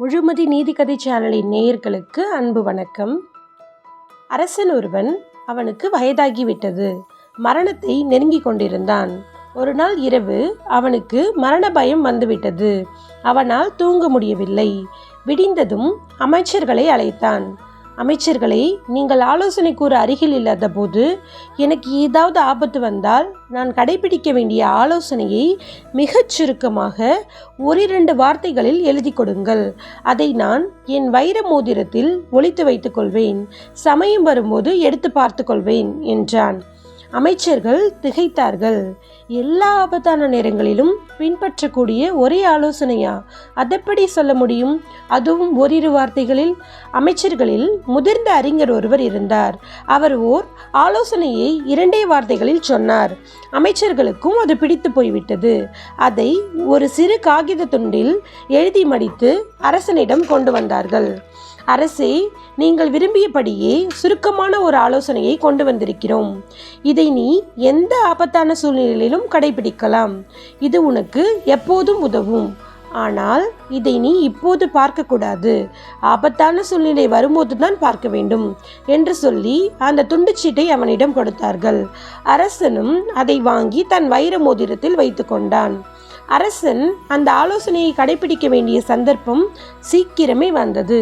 முழுமதி நீதிக்கதை சேனலின் நேயர்களுக்கு அன்பு வணக்கம். அரசன் ஒருவன் அவனுக்கு வயதாகிவிட்டது. மரணத்தை நெருங்கிக் கொண்டிருந்தான். ஒரு நாள் இரவு அவனுக்கு மரண பயம் வந்துவிட்டது. அவனால் தூங்க முடியவில்லை. விடிந்ததும் அமைச்சர்களை அழைத்தான். அமைச்சர்களை நீங்கள் ஆலோசனை கூற அருகில் இல்லாத போது எனக்கு ஏதாவது ஆபத்து வந்தால் நான் கடைபிடிக்க வேண்டிய ஆலோசனையை மிகச் சுருக்கமாக ஓரிரண்டு வார்த்தைகளில் எழுதி கொடுங்கள். அதை நான் என் வைர மோதிரத்தில் ஒழித்து வைத்துக் கொள்வேன். சமயம் வரும்போது எடுத்து பார்த்து கொள்வேன் என்றான். அமைச்சர்கள் திகைத்தார்கள். எல்லா ஆபத்தான நேரங்களிலும் பின்பற்றக்கூடிய ஒரே ஆலோசனையா? அதப்படி சொல்ல முடியும்? அதுவும் ஓரிரு வார்த்தைகளில். அமைச்சர்களில் முதிர்ந்த அறிஞர் ஒருவர் இருந்தார். அவர் ஓர் ஆலோசனையை இரண்டே வார்த்தைகளில் சொன்னார். அமைச்சர்களுக்கும் அது பிடித்து போய்விட்டது. அதை ஒரு சிறு காகித துண்டில் எழுதி மடித்து அரசனிடம் கொண்டு வந்தார்கள். அரசே நீங்கள் விரும்பியபடியே சுருக்கமான ஒரு ஆலோசனையை கொண்டு வந்திருக்கிறோம். இதை நீ எந்த ஆபத்தான சூழ்நிலையிலும் கடைபிடிக்கலாம். இது உனக்கு எப்போதும் உதவும். ஆனால் இதை நீ இப்போது பார்க்கக்கூடாது. ஆபத்தான சூழ்நிலை வரும்போது தான் பார்க்க வேண்டும் என்று சொல்லி அந்த துண்டுச்சீட்டை அவனிடம் கொடுத்தார்கள். அரசனும் அதை வாங்கி தன் வைர மோதிரத்தில் வைத்து கொண்டான். அரசன் அந்த ஆலோசனையை கடைபிடிக்க வேண்டிய சந்தர்ப்பம் சீக்கிரமே வந்தது.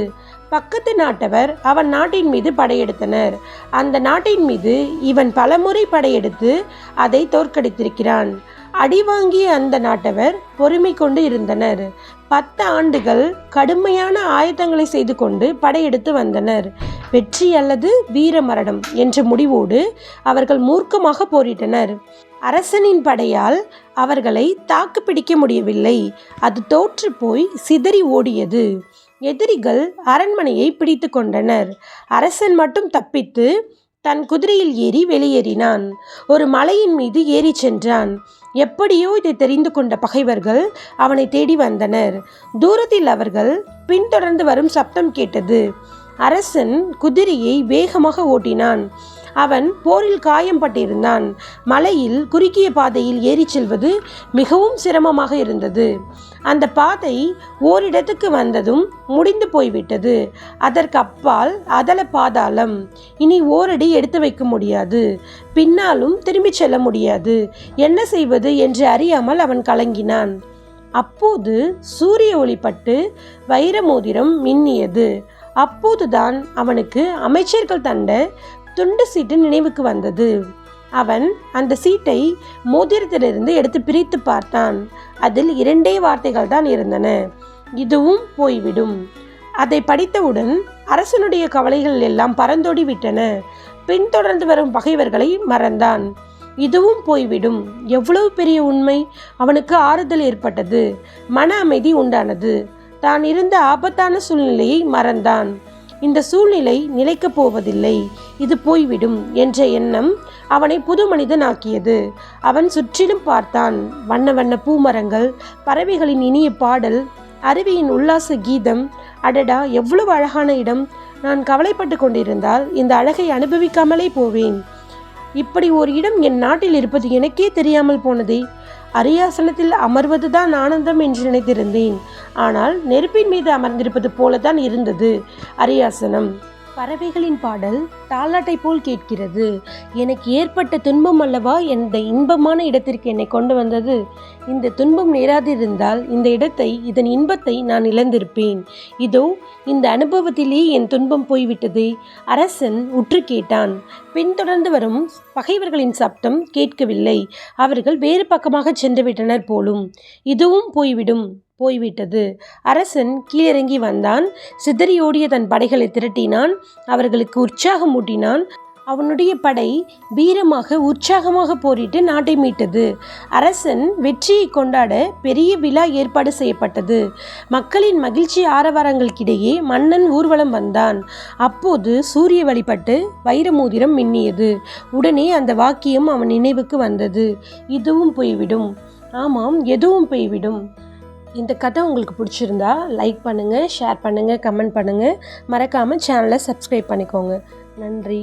பக்கத்து நாட்டவர் அவன் நாட்டின் மீது படையெடுத்தனர். அந்த நாட்டின் மீது இவன் பலமுறை படையெடுத்து அதை தோற்கடித்திருக்கிறான். அடி வாங்கிய அந்த நாட்டவர் பொறுமை கொண்டு இருந்தனர். பத்து ஆண்டுகள் கடுமையான ஆயத்தங்களை செய்து கொண்டு படையெடுத்து வந்தனர். வெற்றி அல்லது வீர மரணம் என்ற முடிவோடு அவர்கள் மூர்க்கமாக போரிட்டனர். அரசனின் படையால் அவர்களை தாக்கு பிடிக்க முடியவில்லை. அது தோற்று போய் சிதறி ஓடியது. எதிரிகள் அரண்மனையை பிடித்து கொண்டனர். அரசன் மட்டும் தப்பித்து தன் குதிரையில் ஏறி வெளியேறினான். ஒரு மலையின் மீது ஏறி சென்றான். எப்படியோ இதை தெரிந்து கொண்ட பகைவர்கள் அவனை தேடி வந்தனர். தூரத்தில் அவர்கள் பின்தொடர்ந்து வரும் சப்தம் கேட்டது. அரசன் குதிரையை வேகமாக ஓட்டினான். அவன் போரில் காயம்பட்டிருந்தான் மலையில் குறுகிய பாதையில் ஏறிச் செல்வது மிகவும் சிரமமாக இருந்தது. அந்த பாதை ஓரிடத்துக்கு வந்ததும் முடிந்து போய்விட்டது. அதற்கு அப்பால் அதல பாதாளம். இனி ஓரடி எடுத்து வைக்க முடியாது. பின்னாலும் திரும்பிச் செல்ல முடியாது. என்ன செய்வது என்று அறியாமல் அவன் கலங்கினான். அப்போது சூரிய ஒளிப்பட்டு வைரமோதிரம் மின்னியது. அப்போதுதான் அவனுக்கு அமைச்சர்கள் தண்ட துண்டு சீட்டு நினைவுக்கு வந்தது. அவன் அந்த சீட்டை மோதிரத்திலிருந்து எடுத்து பிரித்து பார்த்தான். அதில் இரண்டே வார்த்தைகள் தான் இருந்தன. இதுவும் போய்விடும். அதை படித்தவுடன் அரசனுடைய கவலைகள் எல்லாம் பறந்தோடி விட்டன. பின்தொடர்ந்து வரும் பகைவர்களை மறந்தான். இதுவும் போய்விடும். எவ்வளவு பெரிய உண்மை. அவனுக்கு ஆறுதல் ஏற்பட்டது. மன அமைதி உண்டானது. தான் இருந்த ஆபத்தான சூழ்நிலையை மறந்தான். இந்த சூழ்நிலை நிலைக்கப் போவதில்லை. இது போய்விடும் என்ற எண்ணம் அவனை புது மனிதனாக்கியது. அவன் சுற்றிலும் பார்த்தான் வண்ண வண்ண பூமரங்கள் பறவைகளின் இனிய பாடல் அருவியின் உல்லாச கீதம். அடடா எவ்வளவு அழகான இடம். நான் கவலைப்பட்டு கொண்டிருந்தால் இந்த அழகை அனுபவிக்காமலே போவேன். இப்படி ஒரு இடம் என் நாட்டில் இருப்பது எனக்கே தெரியாமல் போனதே. அரியாசனத்தில் அமர்வதுதான் ஆனந்தம் என்று நினைத்திருந்தேன். ஆனால் நெருப்பின் மீது அமர்ந்திருப்பது போலதான் இருந்தது. அரியாசனம். பறவைகளின் பாடல் தாலாட்டை போல் கேட்கிறது. எனக்கு ஏற்பட்ட துன்பம் அல்லவா? இந்த இன்பமான இடத்திற்கு என்னை கொண்டு வந்தது? இந்த துன்பம் நேராதிருந்தால் இந்த இடத்தை இதன் இன்பத்தை நான் இழந்திருப்பேன். இதோ இந்த அனுபவத்திலே என் துன்பம் போய்விட்டதே. அரசன் உற்று கேட்டான். பின்தொடர்ந்து வரும் பகைவர்களின் சப்தம் கேட்கவில்லை. அவர்கள் வேறு பக்கமாக சென்றுவிட்டனர் போலும். இதுவும் போய்விடும். போய்விட்டது. அரசன் கீழிறங்கி வந்தான். சிதறியோடிய தன் படைகளை திரட்டினான். அவர்களுக்கு உற்சாகம் ஊட்டினான். அவனுடைய படை வீரமாக உற்சாகமாக போரிட்டு நாட்டை மீட்டது. அரசன் வெற்றியை கொண்டாட பெரிய விழா ஏற்பாடு செய்யப்பட்டது. மக்களின் மகிழ்ச்சி ஆரவாரங்களுக்கிடையே மன்னன் ஊர்வலம் வந்தான். அப்போது சூரிய வழிபட்டு வைரமோதிரம் மின்னியது. உடனே அந்த வாக்கியம் அவன் நினைவுக்கு வந்தது. இதுவும் போய்விடும். ஆமாம் எதுவும் போய்விடும். இந்த கதை உங்களுக்கு பிடிச்சிருந்தா லைக் பண்ணுங்கள் ஷேர் பண்ணுங்கள் கமெண்ட் பண்ணுங்கள் மறக்காமல் சேனலை சப்ஸ்கிரைப் பண்ணிக்கோங்க. நன்றி.